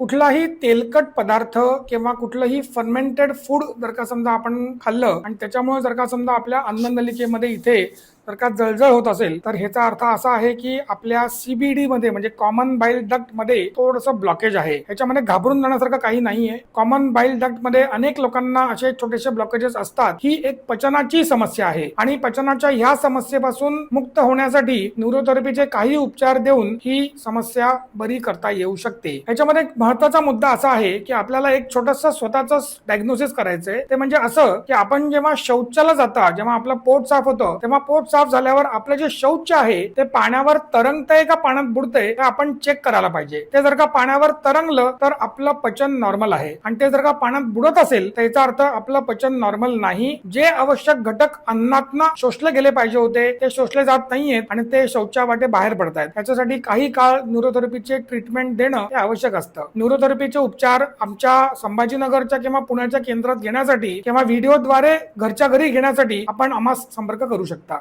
कुठलाही तेलकट पदार्थ किंवा कुठलंही फर्मेंटेड फूड जर का समजा आपण खाल्लं आणि त्याच्यामुळे जर का समजा आपल्या अन्ननलिकेमध्ये इथे जर का जळजळ होत असेल? तर ह्याचा अर्थ असा आहे की आपल्या सीबीडी मध्ये म्हणजे कॉमन बाईल डक्टमध्ये थोडंसं ब्लॉकेज आहे. ह्याच्यामध्ये घाबरून जाण्यासारखं काही नाहीये. कॉमन बाईल डक्टमध्ये अनेक लोकांना असे छोटेसे ब्लॉकेजेस असतात. ही एक पचनाची समस्या आहे. आणि पचनाच्या ह्या समस्येपासून मुक्त होण्यासाठी न्यूरोथेरपीचे काही उपचार देऊन ही समस्या बरी करता येऊ शकते. ह्याच्यामध्ये एक महत्त्वाचा मुद्दा असा आहे की आपल्याला एक छोटस स्वतःच डायग्नोसिस करायचंय. ते म्हणजे असं की आपण जेव्हा शौचाला जाता जेव्हा आपलं पोट साफ होतं तेव्हा पोट साफ झाल्यावर आपलं जे शौच आहे ते पाण्यावर तरंगतंय का पाण्यात बुडतंय ते आपण चेक करायला पाहिजे. ते जर का पाण्यावर तरंगलं तर आपलं पचन नॉर्मल आहे. आणि ते जर का पाण्यात बुडत असेल तर याचा अर्थ आपलं पचन नॉर्मल नाही. जे आवश्यक घटक अन्नातन शोषले गेले पाहिजे होते ते शोषले जात नाहीयेत आणि ते शौचा वाटे बाहेर पडत आहेत त्याच्यासाठी काही काळ न्यूरोथेरपीचे ट्रीटमेंट देणं हे आवश्यक असतं. न्यूरोथेरपीचे उपचार आमच्या संभाजीनगरच्या किंवा पुण्याच्या केंद्रात घेण्यासाठी किंवा व्हिडिओद्वारे घरच्या घरी घेण्यासाठी आपण आम्हाला संपर्क करू शकता.